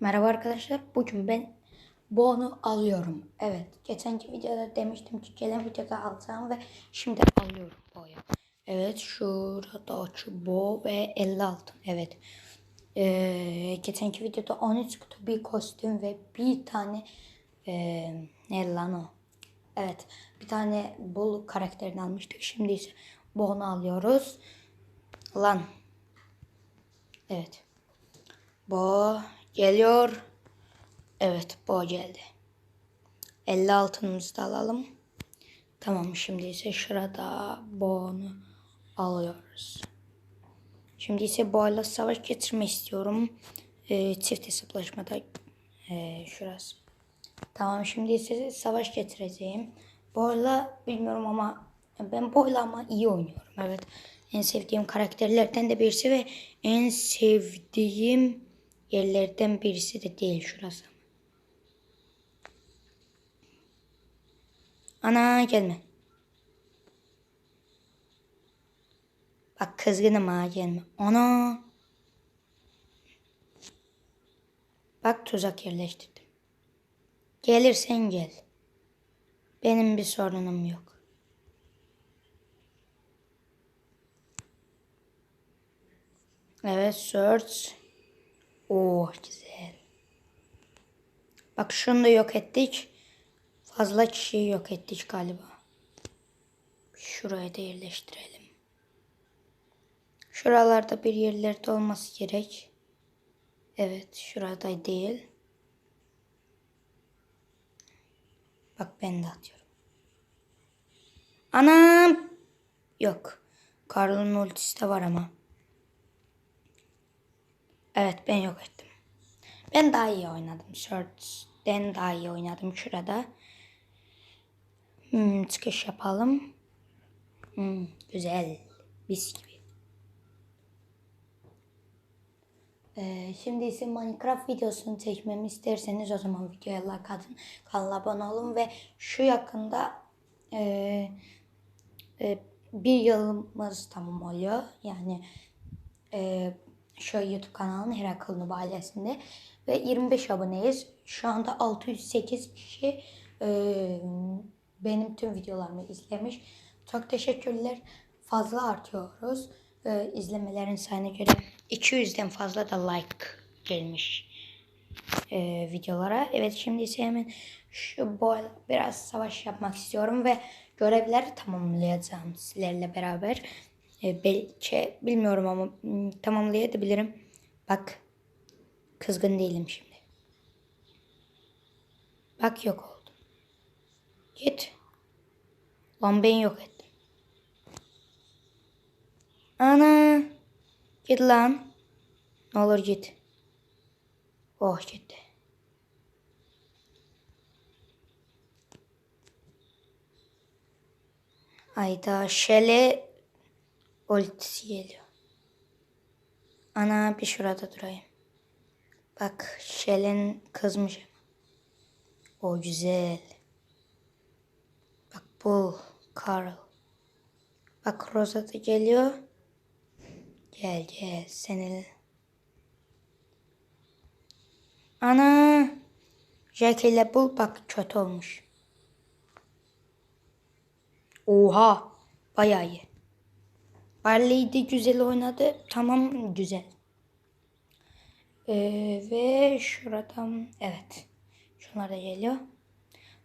Merhaba arkadaşlar. Bugün ben Boğunu alıyorum. Evet. Geçenki videoda demiştim ki gelen videoda alacağım ve şimdi alıyorum Boğ'u. Evet. Şurada açı Boğ ve 50 altın. Evet. Ee, geçenki videoda 13 kutu bir kostüm ve bir tane ee, ne? Evet. Bir tane bol karakterini almıştık. Şimdi ise Boğunu alıyoruz. Lan. Evet. Bo geliyor. Evet bo geldi. 50 altınımızı da alalım. Tamam şimdi ise şurada boğunu alıyoruz. Şimdi ise boğayla savaş getirme istiyorum. Ee, çift hesaplaşmada ee, şurası. Tamam şimdi ise savaş getireceğim. Boyla bilmiyorum ama ben boyla ama iyi oynuyorum. Evet. En sevdiğim karakterlerden de birisi ve en sevdiğim yerlerden birisi de değil şurası. Ana gelme. Bak kızgınım ha gelme. Ana. Bak tuzak yerleştirdim. Gelirsen gel. Benim bir sorunum yok. Evet search. Oh güzel. Bak şunu da yok ettik. Fazla kişiyi yok ettik galiba. Şuraya da yerleştirelim. Şuralarda bir yerlerde olması gerek. Evet şurada değil. Bak ben de atıyorum. Anam. Yok. Karl'ın ultisi de var ama. Evet ben yok ettim. Ben daha iyi oynadım. Shorts'den daha iyi oynadım şurada. Hmm, çıkış yapalım. Hmm, güzel. Mis gibi. Ee, şimdi ise Minecraft videosunu çekmemi isterseniz o zaman videoya like atın. Kanala abone olun ve şu yakında e, e, bir yılımız tamam oluyor. Yani e, şu YouTube kanalının Herakl Nub ailesinde ve 25 aboneyiz. Şu anda 608 kişi e, benim tüm videolarımı izlemiş. Çok teşekkürler. Fazla artıyoruz. E, izlemelerin sayına göre 200'den fazla da like gelmiş e, videolara. Evet şimdi ise hemen şu boy biraz savaş yapmak istiyorum ve görevleri tamamlayacağım sizlerle beraber. E, belki bilmiyorum ama hmm, tamamlayabilirim. Bak kızgın değilim şimdi. Bak yok oldu. Git. Lan ben yok ettim. Ana. Git lan. Ne olur git. Oh gitti. Ayda şele ultisi geliyor. Ana bir şurada durayım. Bak şelen kızmış. O güzel. Bak bu Carl. Bak Rosa da geliyor. Gel gel seni. Ana. Jack ile bul bak kötü olmuş. Oha. Bayağı iyi. Barley de güzel oynadı. Tamam güzel. Ee, ve şuradan evet. Şunlar da geliyor.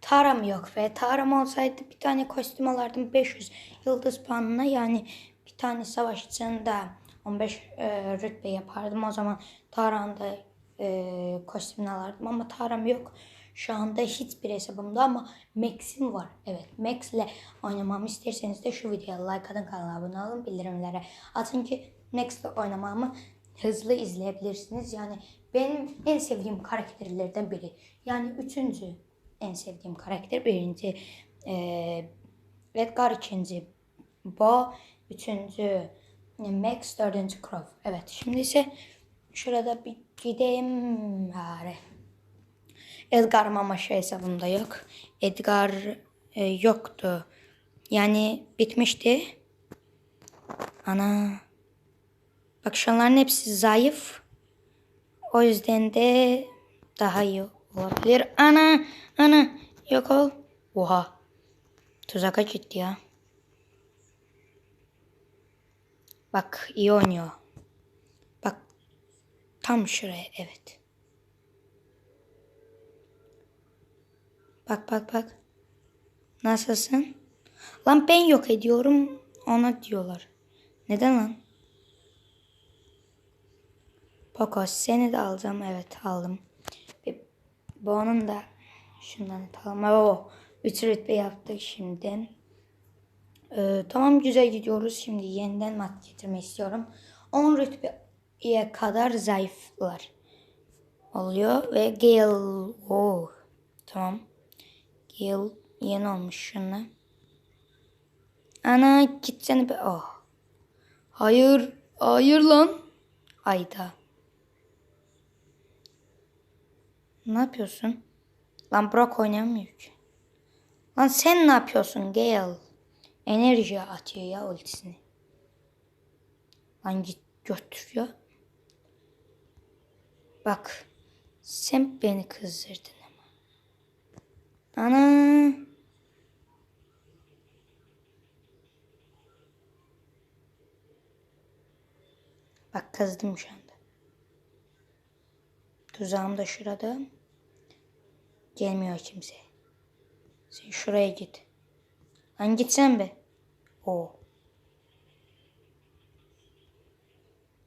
Taram yok ve Taram olsaydı bir tane kostüm alırdım 500 yıldız puanına yani bir tane savaşçının da 15 e, rütbe yapardım. O zaman Taran da e, kostümünü alırdım ama Taram yok. Şu anda hiçbir hesabımda ama Max'im var. Evet Max ile oynamamı isterseniz de şu videoya like atın kanala abone olun bildirimlere atın ki Max ile oynamamı hızlı izleyebilirsiniz. Yani benim en sevdiğim karakterlerden biri. Yani üçüncü en sevdiğim karakter. Birinci e, Edgar, ikinci Bo, üçüncü Max, dördüncü Crow. Evet şimdi ise şurada bir gideyim bari. Edgar Mama şey hesabımda yok. Edgar e, yoktu. Yani bitmişti. Ana. Bak şunların hepsi zayıf. O yüzden de daha iyi olabilir. Ana ana yok ol. Oha. Tuzaka gitti ya. Bak iyi oynuyor. Bak tam şuraya evet. Bak bak bak. Nasılsın? Lan ben yok ediyorum ona diyorlar. Neden lan? Poco seni de alacağım. Evet aldım. Bir, bu onun da şundan atalım. Oo, üç rütbe yaptık şimdi. Ee, tamam güzel gidiyoruz. Şimdi yeniden mat getirmek istiyorum. 10 rütbeye kadar zayıflar oluyor ve Gale oh, tamam. Gale yeni olmuş şuna. Ana gitsene be. Oh. Hayır. Hayır lan. Ayda. Ne yapıyorsun? Lan Brock oynamıyor ki. Lan sen ne yapıyorsun Gale? Enerji atıyor ya ultisini. Lan git götürüyor. Bak. Sen beni kızdırdın. Ana. Bak kızdım şu anda. Tuzağım da şurada. Gelmiyor kimse. Sen şuraya git. Lan gitsen be. O.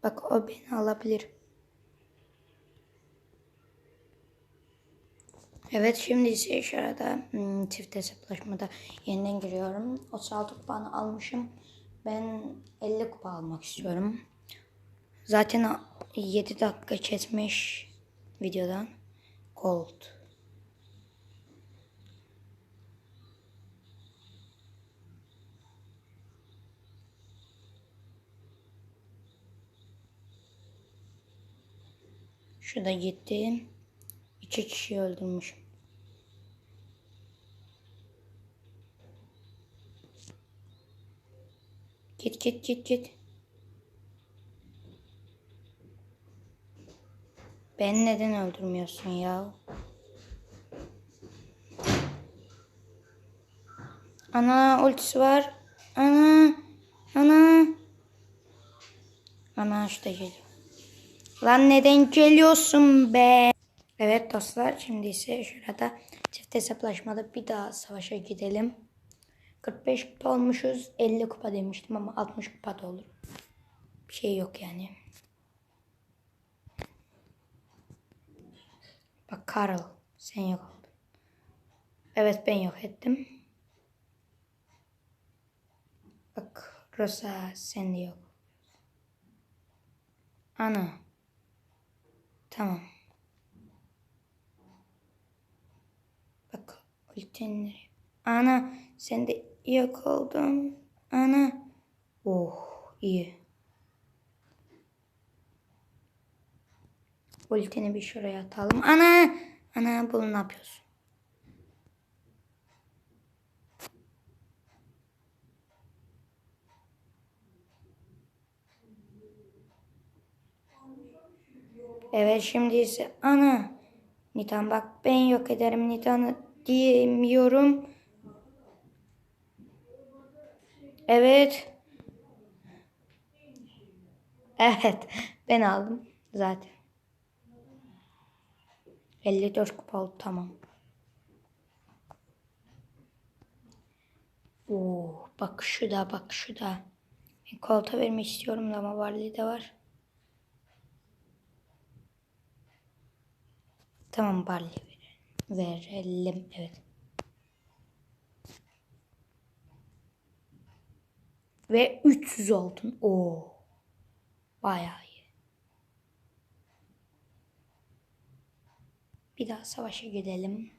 Bak o beni alabilir. Evet şimdi ise şurada hmm, çift hesaplaşmada yeniden giriyorum. 36 kupanı almışım. Ben 50 kupa almak istiyorum. Zaten 7 dakika kesmiş videodan. Gold. Şurada gitti. İki kişi öldürmüşüm. Git git git git. Beni neden öldürmüyorsun ya? Ana ultisi var. Ana. Ana. Ana işte geliyor. Lan neden geliyorsun be? Evet dostlar şimdi ise şurada çift hesaplaşmada bir daha savaşa gidelim. 45 kupa olmuşuz. 50 kupa demiştim ama 60 kupa da olur. Bir şey yok yani. Bak Carl sen yok oldun. Evet ben yok ettim. Bak Rosa sen de yok. Ana. Tamam. Bak ultenleri. Ana sen de yok oldun. Ana. Oh iyi. Ultini bir şuraya atalım. Ana. Ana bunu ne yapıyorsun? Evet şimdi ise ana. Nitan bak ben yok ederim Nitan'ı diyemiyorum. Evet. Evet. Ben aldım zaten. 54 kupa oldu tamam. Oo, bak şu da bak şu da. Ben kolta vermek istiyorum da ama Barley de var. Tamam Barley verelim. Evet. Ve 300 altın. Oo. Bayağı iyi. Bir daha savaşa gidelim.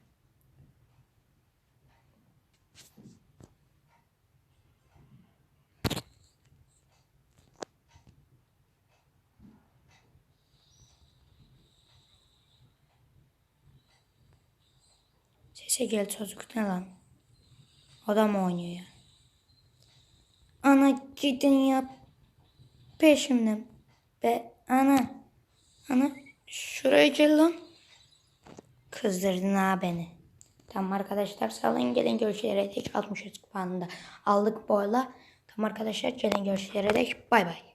Sese gel çocuk ne lan? Adam oynuyor gidin ya peşimden. Be ana. Ana şuraya gel lan. Kızdırdın ha beni. Tamam arkadaşlar salın gelin görüşlere dek 63 puanında aldık arada. Tamam arkadaşlar gelin görüşlere dek bay bay.